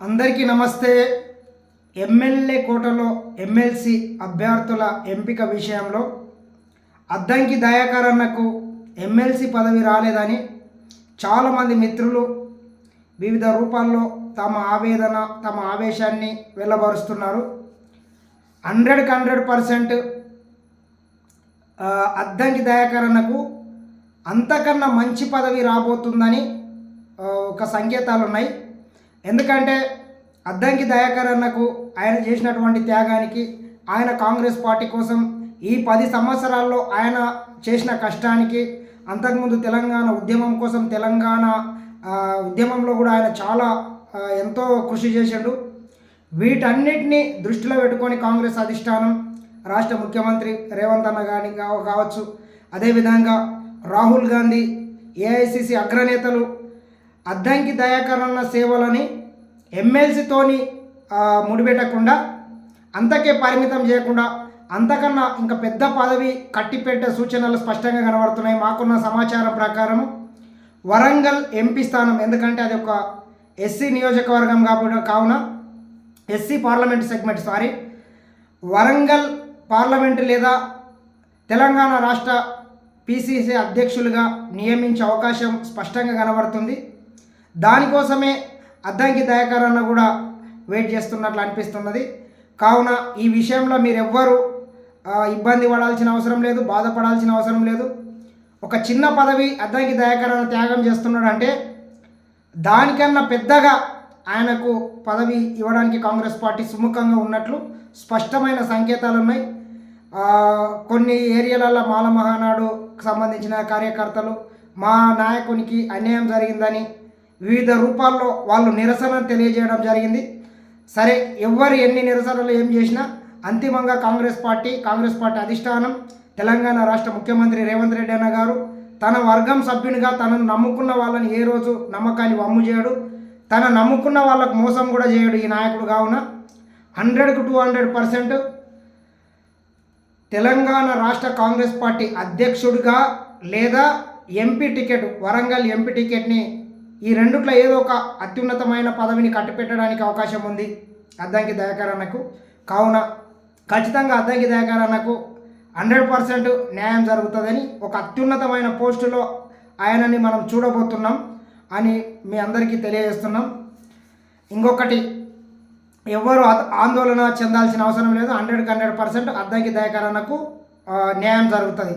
అందరికీ నమస్తే. ఎమ్మెల్యే కోటలో ఎమ్మెల్సీ అభ్యర్థుల ఎంపిక విషయంలో అద్దంకి దయాకరన్నకు ఎమ్మెల్సీ పదవి రాలేదని చాలామంది మిత్రులు వివిధ రూపాల్లో తమ ఆవేదన తమ ఆవేశాన్ని వెళ్ళబరుస్తున్నారు హండ్రెడ్కి హండ్రెడ్ పర్సెంట్ అద్దంకి దయాకరన్నకు అంతకన్నా మంచి పదవి రాబోతుందని ఒక సంకేతాలు ఉన్నాయి ఎందుకంటే అద్దంకి దయాకర్ అన్నకు ఆయన చేసినటువంటి త్యాగానికి ఆయన కాంగ్రెస్ పార్టీ కోసం ఈ పది సంవత్సరాల్లో ఆయన చేసిన కష్టానికి అంతకుముందు తెలంగాణ ఉద్యమం కోసం తెలంగాణ ఉద్యమంలో కూడా ఆయన చాలా ఎంతో కృషి చేశాడు వీటన్నిటిని దృష్టిలో పెట్టుకొని కాంగ్రెస్ అధిష్టానం రాష్ట్ర ముఖ్యమంత్రి రేవంత్ అన్న కానీ కావచ్చు. అదేవిధంగా రాహుల్ గాంధీ ఏఐసిసి అగ్రనేతలు అద్దంకి దయాకరణ సేవలని ఎమ్మెల్సీతోని ముడిపెట్టకుండా అంతకే పరిమితం చేయకుండా అంతకన్నా ఇంకా పెద్ద పదవి కట్టిపెట్టే సూచనలు స్పష్టంగా కనబడుతున్నాయి. మాకున్న సమాచారం ప్రకారం వరంగల్ ఎంపీ స్థానం ఎందుకంటే అది ఒక ఎస్సీ నియోజకవర్గం కాబట్టి కావున SC parliament segment sorry. Warangal parliament లేదా తెలంగాణ రాష్ట్ర పీసీసీ అధ్యక్షులుగా నియమించే అవకాశం స్పష్టంగా కనబడుతుంది. దానికోసమే అద్దంకి దయాకరన్న కూడా వెయిట్ చేస్తున్నట్లు అనిపిస్తున్నది. కావున ఈ విషయంలో మీరెవ్వరూ ఇబ్బంది పడాల్సిన అవసరం లేదు బాధపడాల్సిన అవసరం లేదు. ఒక చిన్న పదవి అద్దంకి దయాకరణ త్యాగం చేస్తున్నాడు అంటే దానికన్నా పెద్దగా ఆయనకు పదవి ఇవ్వడానికి కాంగ్రెస్ పార్టీ సుముఖంగా ఉన్నట్లు స్పష్టమైన సంకేతాలు ఉన్నాయి. కొన్ని ఏరియాలలో మాల మహానాడుకు సంబంధించిన కార్యకర్తలు మా నాయకునికి అన్యాయం జరిగిందని వివిధ రూపాల్లో వాళ్ళు నిరసన తెలియజేయడం జరిగింది. సరే ఎవరు ఎన్ని నిరసనలు ఏం చేసినా అంతిమంగా కాంగ్రెస్ పార్టీ కాంగ్రెస్ పార్టీ అధిష్టానం తెలంగాణ రాష్ట్ర ముఖ్యమంత్రి రేవంత్ రెడ్డి అన్న గారు తన వర్గం సభ్యునిగా తనను నమ్ముకున్న వాళ్ళని ఏ రోజు నమ్మకాన్ని వమ్ము చేయడు. తన నమ్ముకున్న వాళ్ళకు మోసం కూడా చేయడు ఈ నాయకుడు కావున. హండ్రెడ్కు టూ హండ్రెడ్ పర్సెంట్ తెలంగాణ రాష్ట్ర కాంగ్రెస్ పార్టీ అధ్యక్షుడిగా లేదా ఎంపీ టికెట్ వరంగల్ ఎంపీ టికెట్ని ఈ రెండుట్లో ఏదో ఒక అత్యున్నతమైన పదవిని కట్టిపెట్టడానికి అవకాశం ఉంది. అద్దంకి దయాకరణకు కావున ఖచ్చితంగా అద్దంకి దయాకర్ హండ్రెడ్ పర్సెంట్ న్యాయం జరుగుతుందని ఒక అత్యున్నతమైన పోస్టులో ఆయనని మనం చూడబోతున్నాం అని మీ అందరికీ తెలియజేస్తున్నాం. ఇంకొకటి ఎవరు ఆందోళన చెందాల్సిన అవసరం లేదు. హండ్రెడ్కి హండ్రెడ్ పర్సెంట్ అద్దంకి దయాకరణకు న్యాయం జరుగుతుంది.